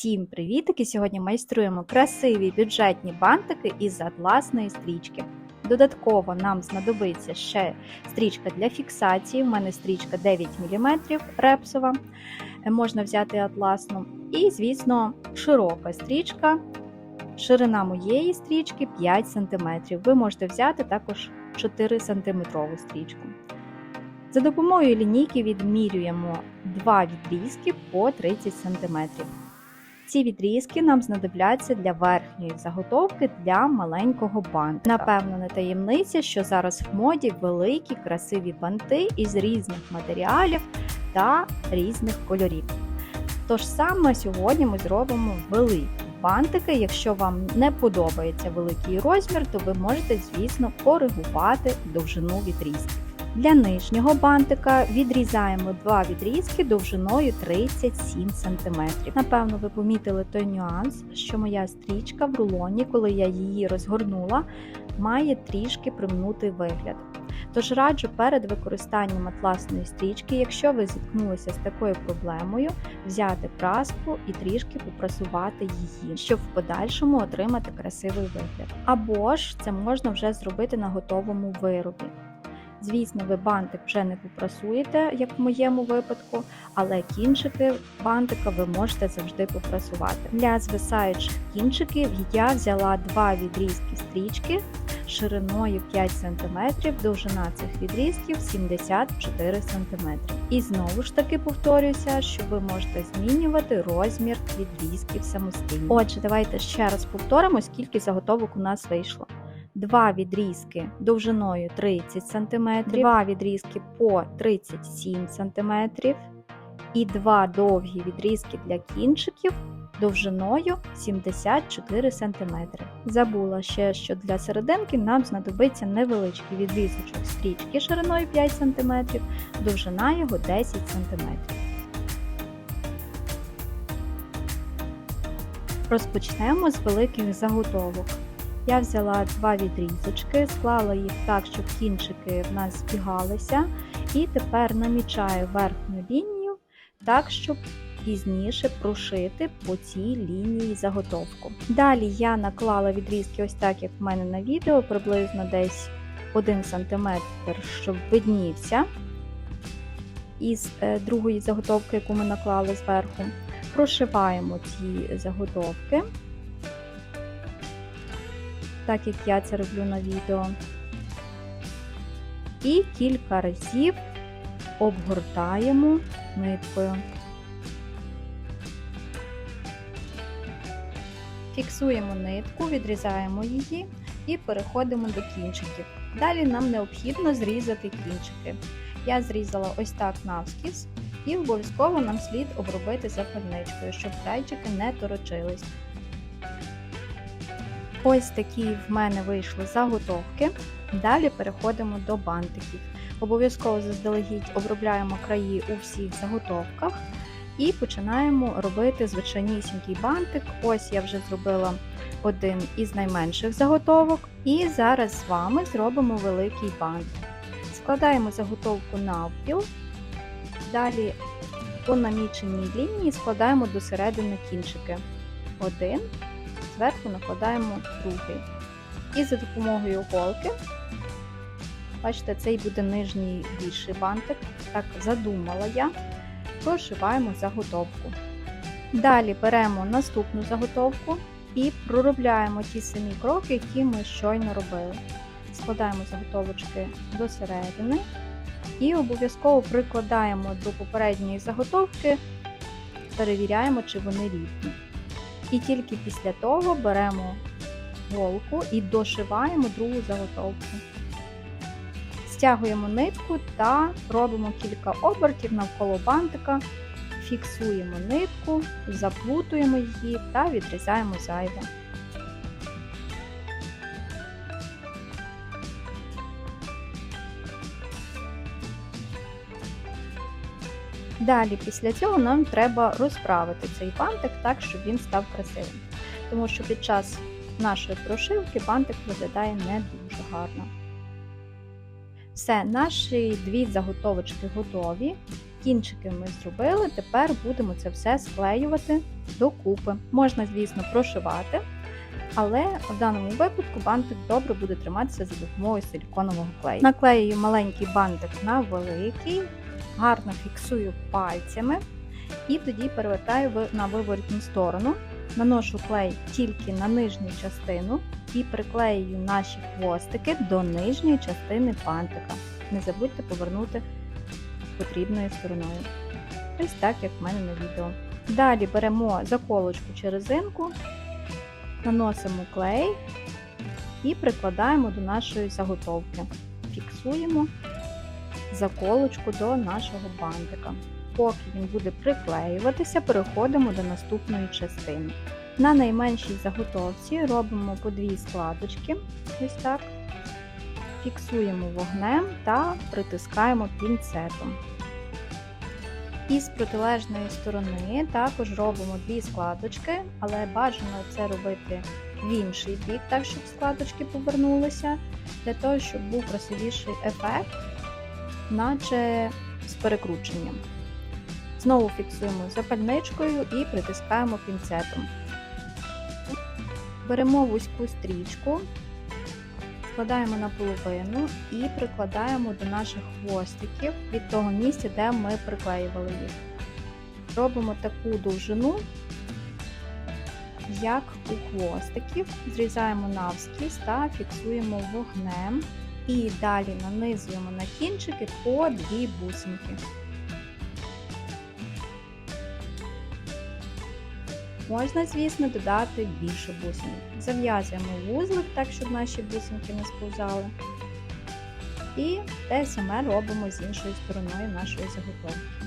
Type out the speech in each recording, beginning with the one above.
Всім привітики! Сьогодні майструємо красиві бюджетні бантики із атласної стрічки. Додатково нам знадобиться ще стрічка для фіксації. У мене стрічка 9 мм репсова, можна взяти атласну. І, звісно, широка стрічка. Ширина моєї стрічки 5 см. Ви можете взяти також 4 см стрічку. За допомогою лінійки відмірюємо два відрізки по 30 см. Ці відрізки нам знадобляться для верхньої заготовки для маленького бантика. Напевно, не таємниця, що зараз в моді великі красиві банти із різних матеріалів та різних кольорів. Тож саме сьогодні ми зробимо великі бантики. Якщо вам не подобається великий розмір, то ви можете, звісно, коригувати довжину відрізків. Для нижнього бантика відрізаємо два відрізки довжиною 37 см. Напевно, ви помітили той нюанс, що моя стрічка в рулоні, коли я її розгорнула, має трішки примнутий вигляд. Тож раджу перед використанням атласної стрічки, якщо ви зіткнулися з такою проблемою, взяти праску і трішки попрасувати її, щоб в подальшому отримати красивий вигляд. Або ж це можна вже зробити на готовому виробі. Звісно, ви бантик вже не попрасуєте, як в моєму випадку, але кінчики бантика ви можете завжди попрасувати. Для звисаючих кінчиків я взяла два відрізки стрічки шириною 5 см, довжина цих відрізків 74 см. І знову ж таки повторюся, що ви можете змінювати розмір відрізків самостійно. Отже, давайте ще раз повторимо, скільки заготовок у нас вийшло. Два відрізки довжиною 30 см, два відрізки по 37 см і два довгі відрізки для кінчиків довжиною 74 см. Забула ще, що для серединки нам знадобиться невеличкий відрізочок стрічки шириною 5 см, довжина його 10 см. Розпочнемо з великих заготовок. Я взяла два відрізочки, склала їх так, щоб кінчики в нас збігалися, і тепер намічаю верхню лінію так, щоб пізніше прошити по цій лінії заготовку. Далі я наклала відрізки ось так, як в мене на відео, приблизно десь 1 см, щоб виднівся із е, другої заготовки, яку ми наклали зверху. Прошиваємо ці заготовки так як я це роблю на відео. І кілька разів обгортаємо ниткою. Фіксуємо нитку, відрізаємо її і переходимо до кінчиків. Далі нам необхідно зрізати кінчики. Я зрізала ось так навскіз, і обов'язково нам слід обробити запальничкою, щоб крайчики не торочились. Ось такі в мене вийшли заготовки. Далі переходимо до бантиків. Обов'язково заздалегідь обробляємо краї у всіх заготовках і починаємо робити звичайнісінький бантик. Ось я вже зробила один із найменших заготовок, і зараз з вами зробимо великий бантик. Складаємо заготовку навпіл, далі по наміченій лінії складаємо до середини кінчики. Один, зверху накладаємо другий. І за допомогою голки, бачите, цей буде нижній більший бантик, так задумала я, прошиваємо заготовку. Далі беремо наступну заготовку і проробляємо ті самі кроки, які ми щойно робили. Складаємо заготовочки до середини і обов'язково прикладаємо до попередньої заготовки, перевіряємо, чи вони рівні. І тільки після того беремо голку і дошиваємо другу заготовку. Стягуємо нитку та робимо кілька обертів навколо бантика, фіксуємо нитку, заплутуємо її та відрізаємо зайве. Далі, після цього нам треба розправити цей бантик так, щоб він став красивим. Тому що під час нашої прошивки бантик виглядає не дуже гарно. Все, наші дві заготовочки готові. Кінчики ми зробили, тепер будемо це все склеювати докупи. Можна, звісно, прошивати, але в даному випадку бантик добре буде триматися за допомогою силіконового клею. Наклеюю маленький бантик на великий, гарно фіксую пальцями і тоді перевертаю на виворітну сторону. Наношу клей тільки на нижню частину і приклеюю наші хвостики до нижньої частини бантика. Не забудьте повернути потрібною стороною. Ось так, як в мене на відео. Далі беремо заколочку чи резинку, наносимо клей і прикладаємо до нашої заготовки. Фіксуємо заколочку до нашого бантика. Поки він буде приклеюватися, переходимо до наступної частини. На найменшій заготовці робимо по дві складочки, ось так. Фіксуємо вогнем та притискаємо пінцетом. І з протилежної сторони також робимо дві складочки, але бажано це робити в інший бік, так щоб складочки повернулися, для того, щоб був красивіший ефект, наче з перекрученням. Знову фіксуємо запальничкою і притискаємо пінцетом. Беремо вузьку стрічку, складаємо на половину і прикладаємо до наших хвостиків від того місця, де ми приклеювали їх. Робимо таку довжину, як у хвостиків, зрізаємо навскіз та фіксуємо вогнем. І далі нанизуємо на кінчики по дві бусинки. Можна, звісно, додати більше бусинок. Зав'язуємо вузлик так, щоб наші бусинки не сповзали. І те саме робимо з іншою стороною нашої заготовки.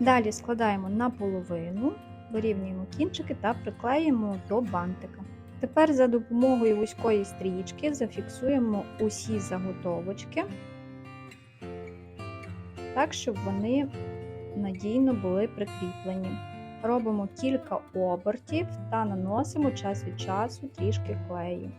Далі складаємо наполовину, вирівнюємо кінчики та приклеїмо до бантика. Тепер за допомогою вузької стрічки зафіксуємо усі заготовочки, так, щоб вони надійно були прикріплені. Робимо кілька обертів та наносимо час від часу трішки клею.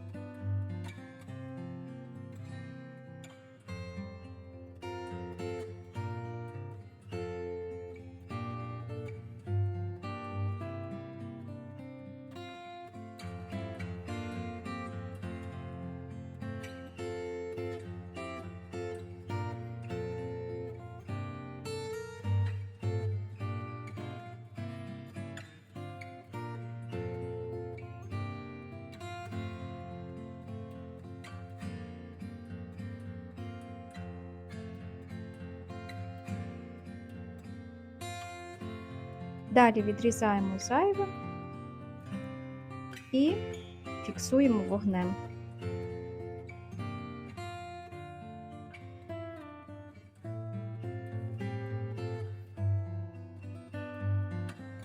Далі відрізаємо зайве і фіксуємо вогнем.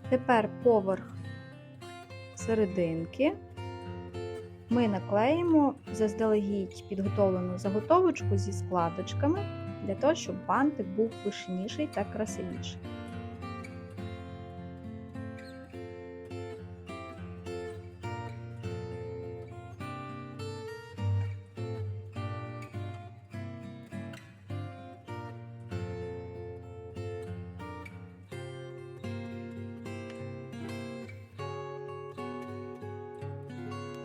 Тепер поверх серединки ми наклеїмо заздалегідь підготовлену заготовочку зі складочками для того, щоб бантик був пишніший та красивіший.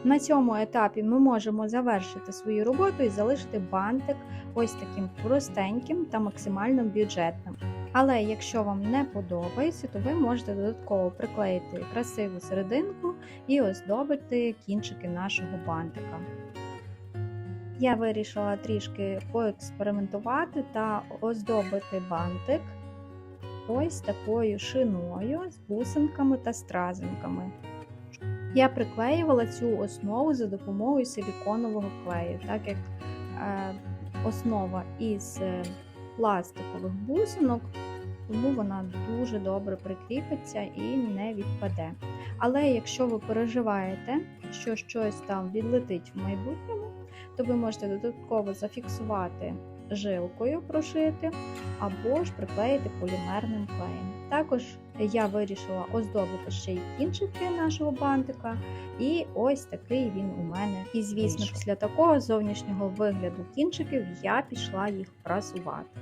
На цьому етапі ми можемо завершити свою роботу і залишити бантик ось таким простеньким та максимально бюджетним. Але якщо вам не подобається, то ви можете додатково приклеїти красиву серединку і оздобити кінчики нашого бантика. Я вирішила трішки поекспериментувати та оздобити бантик ось такою шиною з бусинками та стразинками. Я приклеювала цю основу за допомогою силіконового клею, так як е, основа із е, пластикових бусинок, тому вона дуже добре прикріпиться і не відпаде. Але якщо ви переживаєте, що щось там відлетить в майбутньому, то ви можете додатково зафіксувати жилкою, прошити або ж приклеїти полімерним клеєм. Також я вирішила оздобити ще й кінчики нашого бантика, і ось такий він у мене. І звісно, після такого зовнішнього вигляду кінчиків я пішла їх прасувати.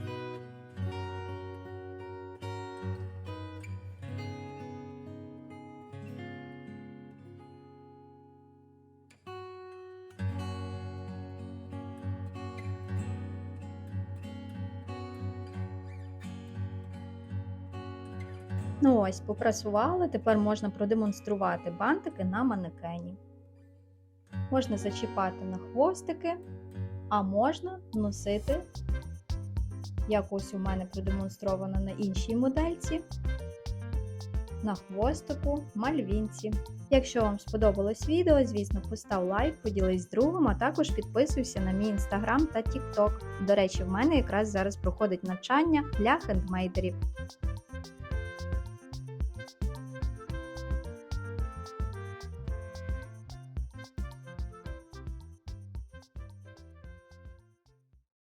Ну ось, попрасували, тепер можна продемонструвати бантики на манекені. Можна зачіпати на хвостики, а можна носити, як ось у мене продемонстровано на іншій модельці, на хвостику, мальвінці. Якщо вам сподобалось відео, звісно, постав лайк, поділись з другом, а також підписуйся на мій інстаграм та тікток. До речі, в мене якраз зараз проходить навчання для хендмейдерів.